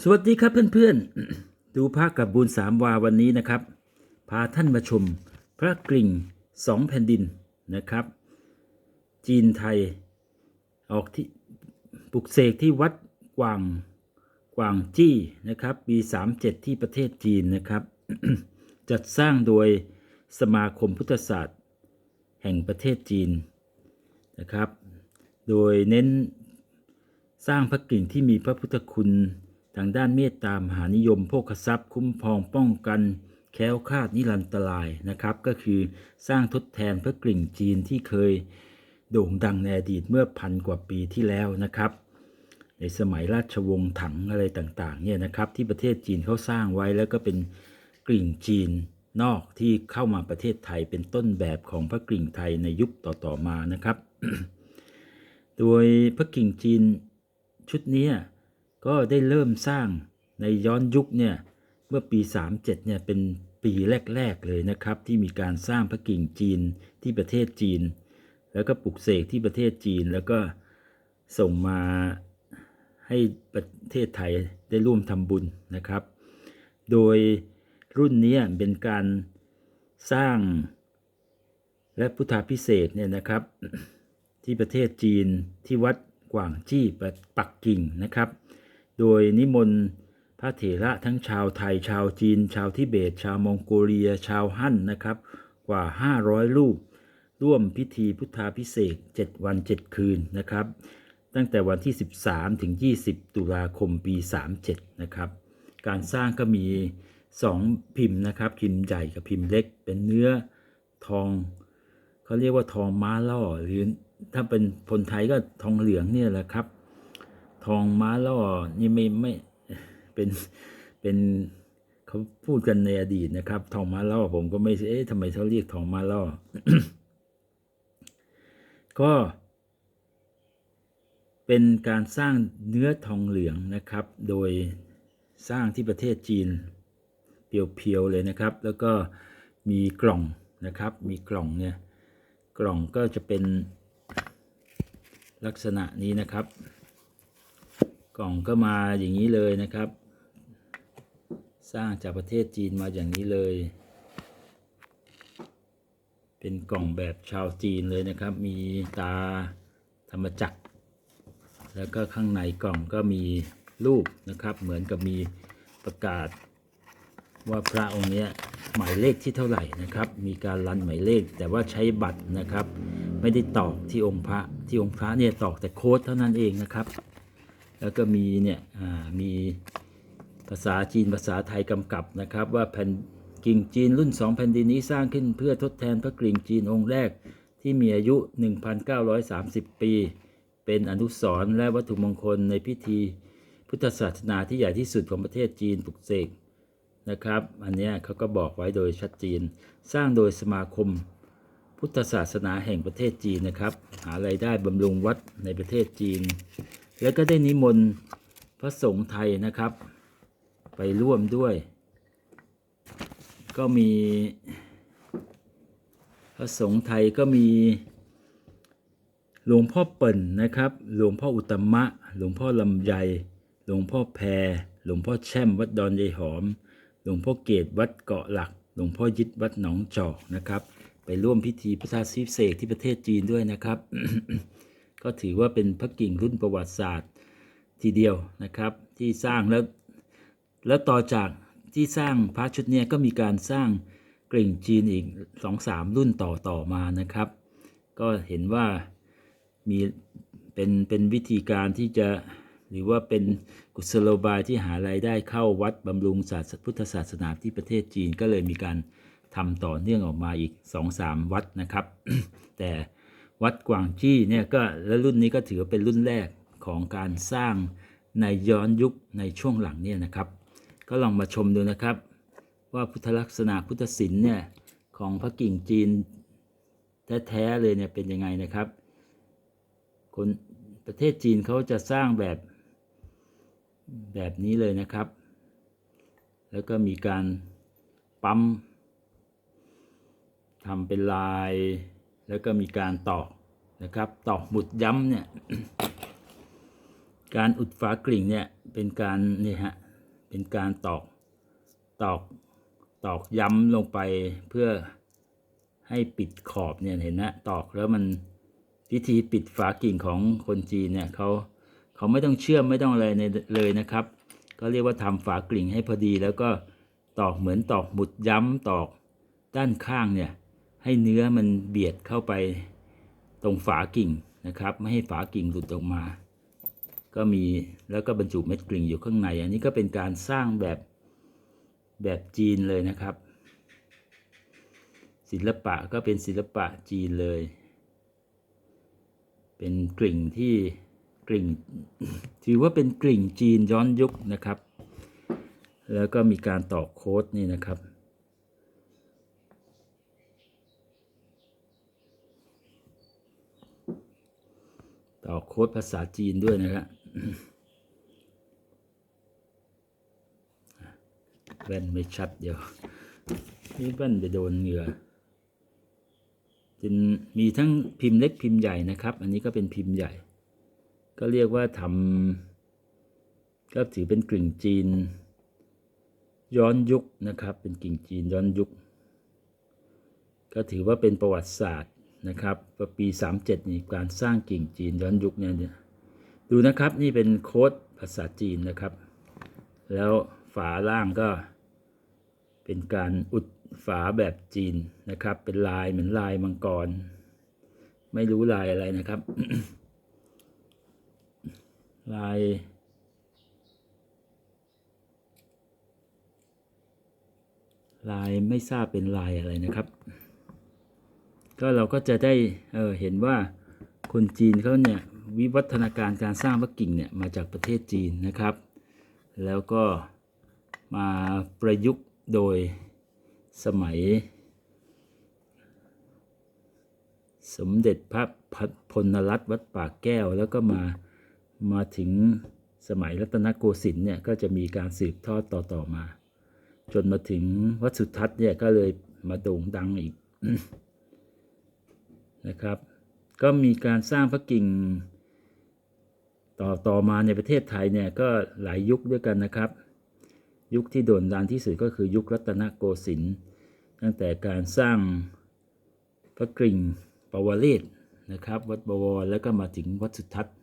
สวัสดีครับเพื่อนๆ ดูภาคกับบูญสามวาวันนี้นะครับ พาท่านมาชมพระกริ่งสองแผ่นดินนะครับ จีนไทย ออกที่ปลุกเสกที่วัดกวางกวางจี้นะครับปี37 ที่ประเทศจีนนะครับ จัดสร้างโดยสมาคมพุทธศาสตร์ แห่งประเทศจีนนะครับ โดยเน้นสร้างพระกิ่งที่มีพระพุทธคุณ ทางด้านเมตตามหานิยมโภคทรัพย์ คุ้มครองป้องกันแค้วคาดนิรันตรายนะครับ ก็คือสร้างทดแทนพระกริ่งจีนที่เคยโด่งดังในอดีตเมื่อพันกว่าปีที่แล้วนะครับ ในสมัยราชวงศ์ถังอะไรต่างๆเนี่ยนะครับ ที่ประเทศจีนเขาสร้างไว้แล้วก็เป็นกริ่งจีนนอกที่เข้ามาประเทศไทยเป็นต้นแบบของพระกริ่งไทยในยุคต่อๆมานะครับ โดยพระกิ่งจีนชุดนี้ ก็ได้เริ่มสร้างในย้อนยุคเนี่ยเมื่อปี 37เนี่ยเป็นปีแรก ๆ เลยนะครับ ที่มีการสร้างพระกิ่งจีนที่ประเทศจีน แล้วก็ปลุกเสกที่ประเทศจีนแล้วก็ส่งมาให้ประเทศไทยได้ร่วมทำบุญนะครับ โดยรุ่นนี้เป็นการสร้างและพุทธาพิเศษเนี่ยนะครับ ที่ประเทศจีนที่วัดกว่างจี้ปักกิ่งนะครับ โดยนิมนต์พระเถระทั้งชาวไทย ชาวจีน ชาวทิเบต ชาวมองโกเลีย ชาวฮั่นนะครับ กว่า 500 รูป ร่วมพิธีพุทธาพิเศษ7วัน 7 คืนนะครับ ตั้งแต่วันที่ 13 ถึง 20 ตุลาคมปี 37 นะครับ การสร้างก็มี 2 พิมพ์นะครับ พิมพ์ใหญ่กับพิมพ์เล็ก เป็นเนื้อทองเขาเรียกว่าทองม้าล่อหรือถ้าเป็นคนไทยก็ทองเหลืองเนี่ยแหละครับ ทองม้าล่อนี่ไม่ไม่เป็นเป็นเขาพูดกันในอดีตนะครับ ทองม้าล่อผมก็ไม่เอ๊ะทำไมเขาเรียกทองม้าล่อก็เป็นการสร้างเนื้อทองเหลืองนะครับ โดยสร้างที่ประเทศจีนเพียวๆเลยนะครับ แล้วก็มีกล่องนะครับ มีกล่องเนี่ยกล่องก็จะเป็นลักษณะนี้นะครับ ล่องก็มาอย่างนี้เลยนะครับ สร้างจากประเทศจีนมาอย่างนี้เลย เป็นกล่องแบบชาวจีนเลยนะครับ มีตาธรรมจักร แล้วก็ข้างในกล่องก็มีรูปนะครับ เหมือนกับมีประกาศ ว่าพระองค์เนี้ยหมายเลขที่เท่าไหร่นะครับ มีการรันหมายเลข แต่ว่าใช้บัตรนะครับ ไม่ได้ตอกที่องค์พระที่องค์พระเนี่ยตอกแต่โค้ดเท่านั้นเองนะครับ แล้วก็มีเนี่ยอ่ามีภาษาจีนภาษาไทยกำกับนะครับ ว่าแผ่นกิ่งจีนรุ่นสองแผ่นดินนี้สร้างขึ้นเพื่อทดแทนพระกิ่งจีนองค์แรกที่มีอายุ 1,930 ปี เป็นอนุสรณ์และวัตถุมงคลในพิธีพุทธศาสนาที่ใหญ่ที่สุดของประเทศจีนปลุกเสกนะครับ อันเนี้ยเขาก็บอกไว้โดยชัดเจนสร้างโดยสมาคมพุทธศาสนาแห่งประเทศจีนนะครับ หาไรายได้บำรุงวัดในประเทศจีน แล้วก็ได้นิมนต์พระสงฆ์ไทยนะครับ ไปร่วมด้วย ก็มี พระสงฆ์ไทยก็มีหลวงพ่อเปิ่นนะครับ หลวงพ่ออุตมะ หลวงพ่อลำไย หลวงพ่อแพร หลวงพ่อแช่มวัดดอนยายหอม หลวงพ่อเกตวัดเกาะหลัก หลวงพ่อยิดวัดหนองจอกนะครับ ไปร่วมพิธีพุทธาพิเศษกที่ประเทศจีนด้วยนะครับ ก็ถือว่าเป็นพระกิ่งรุ่นประวัติศาสตร์ทีเดียวนะครับ ที่สร้างแล้วแล้วต่อจากที่สร้างพระชุดเนี้ยก็มีการสร้างกริ่งจีนอีกสองสามรุ่นต่อต่อมานะครับ ก็เห็นว่ามีเป็นเป็นวิธีการที่จะหรือว่าเป็นกุศโลบายที่หารายได้เข้าวัดบำรุงศาสพุทธศาสนาที่ประเทศจีนก็เลยมีการทำต่อเนื่องออกมาอีกสองสามวัดนะครับ แต่ วัดกวางจี้เนี่ยก็และรุ่นนี้ก็ถือว่าเป็นรุ่นแรกของการสร้างในย้อนยุคในช่วงหลังเนี่ยนะครับ ก็ลองมาชมดูนะครับ ว่าพุทธลักษณะพุทธศิลป์เนี่ยของพระกิ่งจีนแท้ๆเลยเนี่ยเป็นยังไงนะครับ คนประเทศจีนเขาจะสร้างแบบแบบนี้เลยนะครับ แล้วก็มีการปั๊มทำเป็นลาย แล้วก็มีการตอกนะครับตอกหมุดย้ำเนี่ยการอุดฝากริ่งเนี่ยเป็นการนี่ฮะเป็นการตอกตอกตอกย้ำลงไปเพื่อให้ปิดขอบเนี่ยเห็นนะตอกแล้วมันพิธีปิดฝากิ่งของคนจีนเนี่ยเขาเขาไม่ต้องเชื่อมไม่ต้องอะไรในเลยนะครับ ก็เรียกว่าทำฝากลิ่งให้พอดี แล้วก็ตอกเหมือนตอกหมุดย้ำตอกด้านข้างเนี่ย ให้เนื้อมันเบียดเข้าไปตรงฝากิ่งนะครับ ไม่ให้ฝากิ่งหลุดออกมา ก็มีแล้วก็บรรจุเม็ดกลิ่งอยู่ข้างใน อันนี้ก็เป็นการสร้างแบบแบบจีนเลยนะครับ ศิลปะก็เป็นศิลปะจีนเลย เป็นกลิ่งที่กลิ่งถือว่าเป็นกลิ่งจีนย้อนยุคนะครับ แล้วก็มีการต่อโค้ดนี่นะครับ ต่อ โค้ดภาษาจีนด้วยนะครับแว่นไม่ชัดเดี๋ยวนี่แว่นจะโดนเหงื่อเป็นมีทั้งพิมพ์เล็กพิมพ์ใหญ่นะครับ อันนี้ก็เป็นพิมพ์ใหญ่ ก็เรียกว่าทำก็ถือเป็นกลิ่งจีน ย้อนยุคนะครับ เป็นกลิ่งจีนย้อนยุค ก็ถือว่าเป็นประวัติศาสตร์ นะครับว่าปี 37 นี่การสร้างกิ่งจีนย้อนยุคนี่ยเนี่ยดูนะครับนี่เป็นโค้ดภาษาจีนนะครับ แล้วฝาล่างก็เป็นการอุดฝาแบบจีนนะครับ เป็นลายเหมือนลายมังกร ไม่รู้ลายอะไรนะครับ ลาย ลายไม่ทราบเป็นลายอะไรนะครับ ก็เราก็จะได้เเห็นว่าคนจีนเขาเนี่ยวิวัฒนาการการสร้างพระกิ่งเนี่ยมาจากประเทศจีนนะครับ แล้วก็มาประยุกต์โดยสมัย สมเด็จพระพลนรัตน์วัดปากแก้ว แล้วก็มามาถึงสมัยรัตนโกสินทร์เนี่ยก็จะมีการสืบทอดต่อๆมา จนมาถึงวัดสุทัศน์เนี่ยก็เลยมาโด่งดังอีก นะครับ ก็มีการสร้างพระกิ่ง ต่อต่อมาในประเทศไทยเนี่ยก็หลายยุคด้วยกันนะครับ ยุคที่โด่งดังที่สุดก็คือยุครัตนโกสินทร์ตั้งแต่การสร้างพระกิ่งปวเรศนะครับ วัดบวรแล้วก็มาถึงวัดสุทัศน์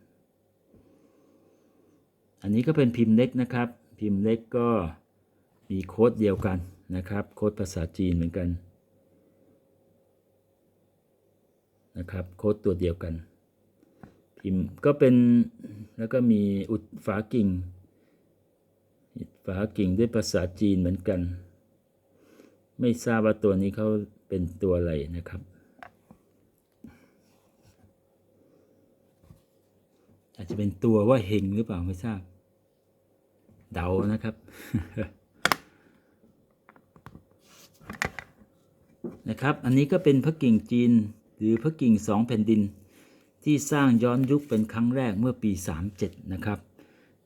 อันนี้ก็เป็นพิมพ์เล็กนะครับ พิมพ์เล็กก็มีโค้ดเดียวกันนะครับ โค้ดภาษาจีนเหมือนกัน นะครับ โค้ดตัวเดียวกันพิมพ์ก็เป็นแล้วก็มีอุดฝากิ่งฝากิ่งด้วยภาษาจีนเหมือนกัน ไม่ทราบว่าตัวนี้เขาเป็นตัวอะไรนะครับ อาจจะเป็นตัวว่าเฮงหรือเปล่าไม่ทราบ เดานะครับนะครับ อันนี้ก็เป็นพระกิ่งจีน หรือพระกิ่งสองแผ่นดิน ที่สร้างย้อนยุคเป็นครั้งแรกเมื่อปี 37 นะครับ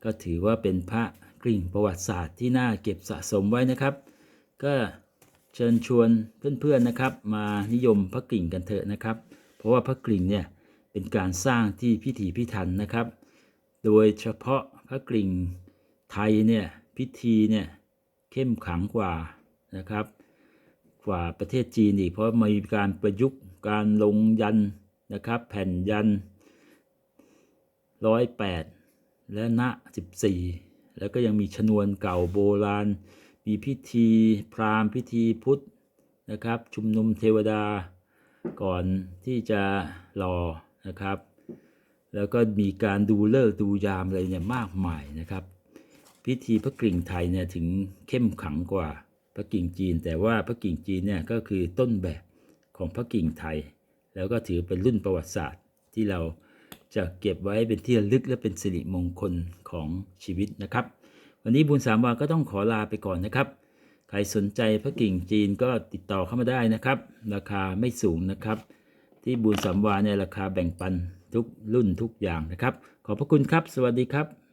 ก็ถือว่าเป็นพระกิ่งประวัติศาสตร์ที่น่าเก็บสะสมไว้นะครับ ก็เชิญชวนเพื่อนๆนะครับ มานิยมพระกิ่งกันเถอะนะครับ เพราะว่าพระกิ่งเนี่ยเป็นการสร้างที่พิถีพิถันนะครับ โดยเฉพาะพระกิ่งไทยเนี่ยพิธีเนี่ยเข้มขังกว่านะครับ กว่าประเทศจีนอีก เพราะมีการประยุกต์การลงยันนะครับ แผ่นยันร้อยแปดและณสิบสี่แล้วก็ยังมีชนวนเก่าโบราณ มีพิธีพราหมณ์พิธีพุทธนะครับ ชุมนุมเทวดา ก่อนที่จะรอนะครับ แล้วก็มีการดูเลิกดูยามอะไรเนี่ยมากมายนะครับ พิธีพระกริ่งไทยเนี่ยถึงเข้มขังกว่า พระกิ่งจีน แต่ว่าพระกิ่งจีนเนี่ยก็คือต้นแบบของพระกิ่งไทย แล้วก็ถือเป็นรุ่นประวัติศาสตร์ที่เราจะเก็บไว้เป็นที่ระลึกและเป็นสิริมงคลของชีวิตนะครับ วันนี้บุญสามวาก็ต้องขอลาไปก่อนนะครับ ใครสนใจพระกิ่งจีนก็ติดต่อเข้ามาได้นะครับ ราคาไม่สูงนะครับ ที่บุญสามวาเนี่ยราคาแบ่งปันทุกรุ่นทุกอย่างนะครับ ขอบพระคุณครับ สวัสดีครับ